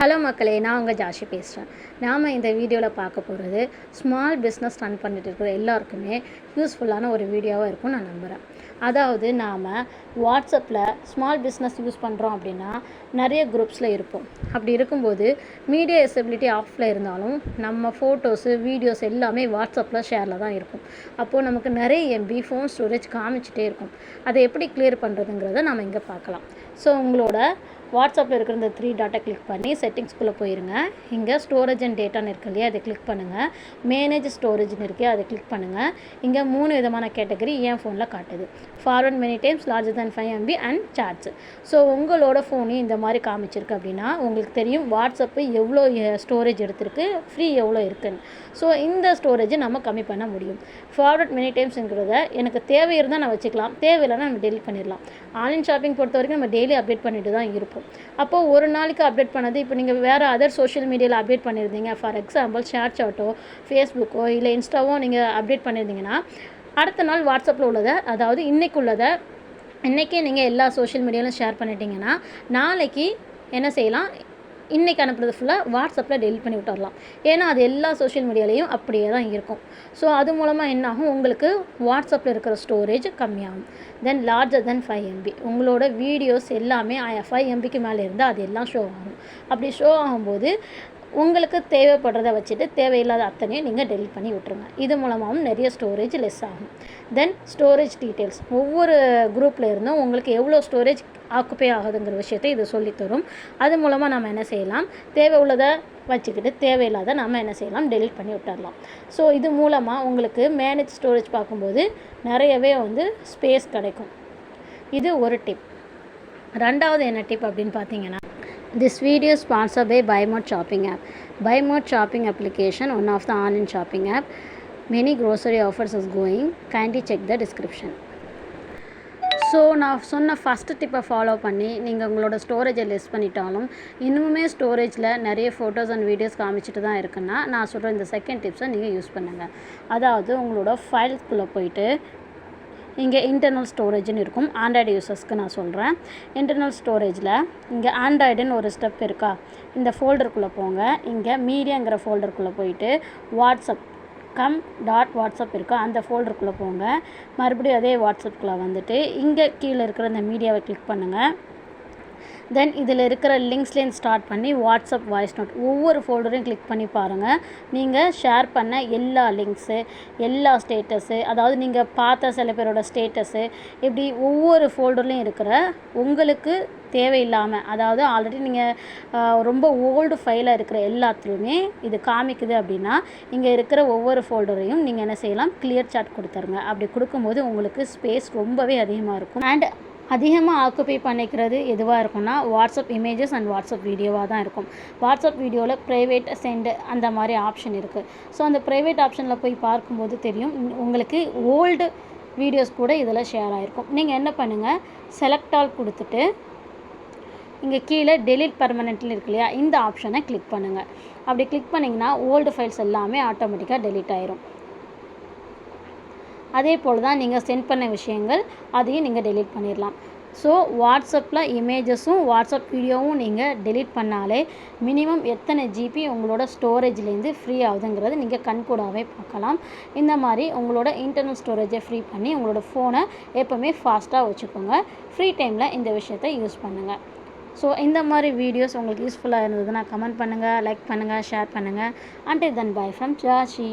Hello மக்களே நான் உங்கள் ஜாஷி பேசுகிறேன் நாம் இந்த வீடியோவில் பார்க்க போகிறது ஸ்மால் பிஸ்னஸ் ரன் பண்ணிட்டு இருக்கிற எல்லாருக்குமே யூஸ்ஃபுல்லான ஒரு வீடியோவாக இருக்கும் நான் நம்புகிறேன் அதாவது நாம் வாட்ஸ்அப்பில் ஸ்மால் பிஸ்னஸ் யூஸ் பண்ணுறோம் அப்படின்னா நிறைய குரூப்ஸில் இருப்போம். அப்படி இருக்கும்போது மீடியா எசபிலிட்டி ஆஃபில் இருந்தாலும் நம்ம ஃபோட்டோஸு வீடியோஸ் எல்லாமே வாட்ஸ்அப்பில் ஷேரில் தான் இருக்கும். அப்போது நமக்கு நிறைய எம்பி ஃபோன் ஸ்டோரேஜ் காமிச்சிட்டே இருக்கும். அதை எப்படி கிளியர் பண்ணுறதுங்கிறத நம்ம இங்கே பார்க்கலாம். ஸோ உங்களோட வாட்ஸ்அப்பில் இருக்கிற இந்த த்ரீ டாட்டை கிளிக் பண்ணி செட்டிங்ஸ்குள்ளே போயிருங்க. இங்கே ஸ்டோரேஜ் அண்ட் டேட்டான்னு இருக்கு இல்லையா அதை கிளிக் பண்ணுங்கள் மேனேஜ் ஸ்டோரேஜ்னு இருக்கே அதை கிளிக் பண்ணுங்கள் இங்கே மூணு விதமான கேட்டகரி என் ஃபோனில் காட்டுது. Forward many times larger than five MB and charge so உங்களோட ஃபோனையும் இந்த மாதிரி காமிச்சிருக்கு அப்படின்னா உங்களுக்கு தெரியும் வாட்ஸ்அப்பு எவ்வளோ ஸ்டோரேஜ் எடுத்திருக்கு ஃப்ரீ எவ்வளோ இருக்குன்னு. ஸோ இந்த ஸ்டோரேஜை நம்ம கம்மி பண்ண முடியும். ஃபார்வர்ட் மெனி டைம்ஸுங்கிறத எனக்கு தேவை இருந்தால் நான் வச்சுக்கலாம். தேவையில்லைன்னா நம்ம டெலிட் பண்ணிடலாம். ஆன்லைன் ஷாப்பிங் பொறுத்த வரைக்கும் நம்ம டெய்லி அப்டேட் பண்ணிட்டு தான் இருப்போம். அப்போது ஒரு நாளைக்கு அப்டேட் பண்ணது இப்போ நீங்கள் வேறு அதர் சோஷியல் மீடியாவில் அப்டேட் பண்ணியிருந்தீங்க ஃபார் எக்ஸாம்பிள் ஷேர் சாட்டோ ஃபேஸ்புக்கோ இல்லை இன்ஸ்டாவோ நீங்கள் அப்டேட் பண்ணியிருந்தீங்கன்னா அடுத்த நாள் வாட்ஸ்அப்பில் உள்ளதை அதாவது இன்றைக்கு உள்ளதை இன்றைக்கே நீங்கள் எல்லா சோஷியல் மீடியாவிலும் ஷேர் பண்ணிட்டீங்கன்னா நாளைக்கு என்ன செய்யலாம்? இன்றைக்கி அனுப்புறது ஃபுல்லாக வாட்ஸ்அப்பில் டெலிட் பண்ணி விட்டுடலாம் ஏன்னா அது எல்லா சோஷியல் மீடியாலேயும் அப்படியே தான் இருக்கும். ஸோ அது மூலமாக என்னாகும் உங்களுக்கு வாட்ஸ்அப்பில் இருக்கிற ஸ்டோரேஜ் கம்மியாகும். Then larger than five MB உங்களோட வீடியோஸ் எல்லாமே ஃபைவ் எம்பிக்கு மேலே இருந்தால் அது எல்லாம் ஷோ ஆகும். அப்படி ஷோ ஆகும்போது உங்களுக்கு தேவைப்படுறத வச்சுட்டு தேவையில்லாத அத்தனையும் நீங்கள் டெலிட் பண்ணி விட்டுருங்க. இது மூலமாகவும் நிறைய ஸ்டோரேஜ் லெஸ் ஆகும். தென் ஸ்டோரேஜ் டீட்டெயில்ஸ் ஒவ்வொரு குரூப்பில் இருந்தும் உங்களுக்கு எவ்வளோ ஸ்டோரேஜ் ஆக்குப்பே ஆகுதுங்கிற விஷயத்தை இது சொல்லித்தரும் அது மூலமாக நம்ம என்ன செய்யலாம்? தேவை உள்ளதை வச்சுக்கிட்டு தேவையில்லாத நம்ம என்ன செய்யலாம்? டெலிட் பண்ணி விட்டுடலாம் ஸோ இது மூலமாக உங்களுக்கு மேனேஜ் ஸ்டோரேஜ் பார்க்கும்போது நிறையவே வந்து ஸ்பேஸ் கிடைக்கும். இது ஒரு டிப் ரெண்டாவது என்ன டிப் அப்படின்னு பார்த்தீங்கன்னா This video is sponsored by BuyMode Shopping app. BuyMode Shopping application, one of the online shopping app. Many grocery offers is going. Kindly check the description. So நான் சொன்ன ஃபஸ்ட்டு டிப்பை ஃபாலோ பண்ணி நீங்கள் உங்களோட ஸ்டோரேஜை less பண்ணிட்டாலும் இன்னுமே ஸ்டோரேஜில் நிறைய photos and videos காமிச்சிட்டு தான் இருக்குன்னா நான் சொல்கிற இந்த செகண்ட் டிப்ஸை நீங்கள் யூஸ் பண்ணுங்கள் அதாவது உங்களோட ஃபைல்ஸ்குள்ளே போயிட்டு இங்கே இன்டர்னல் ஸ்டோரேஜ்னு இருக்கும். ஆண்ட்ராய்டு யூசர்ஸ்க்கு நான் சொல்கிறேன் இன்டர்னல் ஸ்டோரேஜில் இங்கே ஆண்ட்ராய்டுன்னு ஒரு ஸ்டெப் இருக்கா? இந்த ஃபோல்டருக்குள்ளே போங்க. இங்கே மீடியாங்கிற ஃபோல்டருக்குள்ளே போயிட்டு வாட்ஸ்அப் கம் டாட் வாட்ஸ்அப் இருக்கா? அந்த ஃபோல்டருக்குள்ளே போங்க. மறுபடியும் அதே வாட்ஸ்அப்புக்குள்ளே வந்துட்டு இங்கே கீழே இருக்கிற இந்த மீடியாவை கிளிக் பண்ணுங்கள் தென் இதில் இருக்கிற லிங்க்ஸ்லேருந்து ஸ்டார்ட் பண்ணி வாட்ஸ்அப் வாய்ஸ் நோட் ஒவ்வொரு ஃபோல்டரையும் கிளிக் பண்ணி பாருங்கள் நீங்கள் ஷேர் பண்ண எல்லா லிங்க்ஸு எல்லா ஸ்டேட்டஸு அதாவது நீங்கள் பார்த்த சில பேரோட ஸ்டேட்டஸு இப்படி ஒவ்வொரு ஃபோல்டர்லேயும் இருக்கிற உங்களுக்கு தேவையில்லாமல் அதாவது ஆல்ரெடி நீங்கள் ரொம்ப ஓல்டு ஃபைலாக இருக்கிற எல்லாத்துலேயுமே இது காமிக்குது அப்படின்னா இங்கே இருக்கிற ஒவ்வொரு ஃபோல்டரையும் நீங்கள் என்ன செய்யலாம்? கிளியர் சாட் கொடுத்துருங்க. அப்படி கொடுக்கும்போது உங்களுக்கு ஸ்பேஸ் ரொம்பவே அதிகமாக இருக்கும். அண்ட் அதிகமாக ஆக்குப்பை பண்ணிக்கிறது எதுவாக இருக்கும்னா வாட்ஸ்அப் இமேஜஸ் அண்ட் வாட்ஸ்அப் வீடியோவாக தான் இருக்கும். வாட்ஸ்அப் வீடியோவில் ப்ரைவேட் சென்டு அந்த மாதிரி ஆப்ஷன் இருக்குது ஸோ அந்த ப்ரைவேட் ஆப்ஷனில் போய் பார்க்கும்போது தெரியும். உங்களுக்கு ஓல்டு வீடியோஸ் கூட இதில் ஷேர் ஆகிருக்கும் நீங்கள் என்ன பண்ணுங்கள் செலக்ட் ஆல் கொடுத்துட்டு இங்கே கீழே டெலிட் பர்மனெண்ட்னு இருக்கு இல்லையா? இந்த ஆப்ஷனை கிளிக் பண்ணுங்கள் அப்படி கிளிக் பண்ணிங்கன்னா ஓல்டு ஃபைல்ஸ் எல்லாமே ஆட்டோமேட்டிக்காக டெலிட் ஆயிரும். அதே போல் தான் நீங்கள் சென்ட் பண்ண விஷயங்கள் அதையும் நீங்கள் டெலீட் பண்ணிடலாம். ஸோ வாட்ஸ்அப்பில் இமேஜஸும் வாட்ஸ்அப் வீடியோவும் நீங்கள் டெலீட் பண்ணாலே மினிமம் எத்தனை ஜிபி உங்களோட ஸ்டோரேஜ்லேருந்து ஃப்ரீ ஆகுதுங்கிறது நீங்கள் கண்கூடாகவே பார்க்கலாம். இந்த மாதிரி உங்களோட இன்டர்னல் ஸ்டோரேஜை ஃப்ரீ பண்ணி உங்களோட ஃபோனை எப்போவுமே ஃபாஸ்ட்டாக வச்சுக்கோங்க. ஃப்ரீ டைமில் இந்த விஷயத்தை யூஸ் பண்ணுங்கள் ஸோ இந்த மாதிரி வீடியோஸ் உங்களுக்கு யூஸ்ஃபுல்லாக இருந்ததுன்னா கமெண்ட் பண்ணுங்கள் லைக் பண்ணுங்கள் ஷேர் பண்ணுங்கள் and then bye from Jashi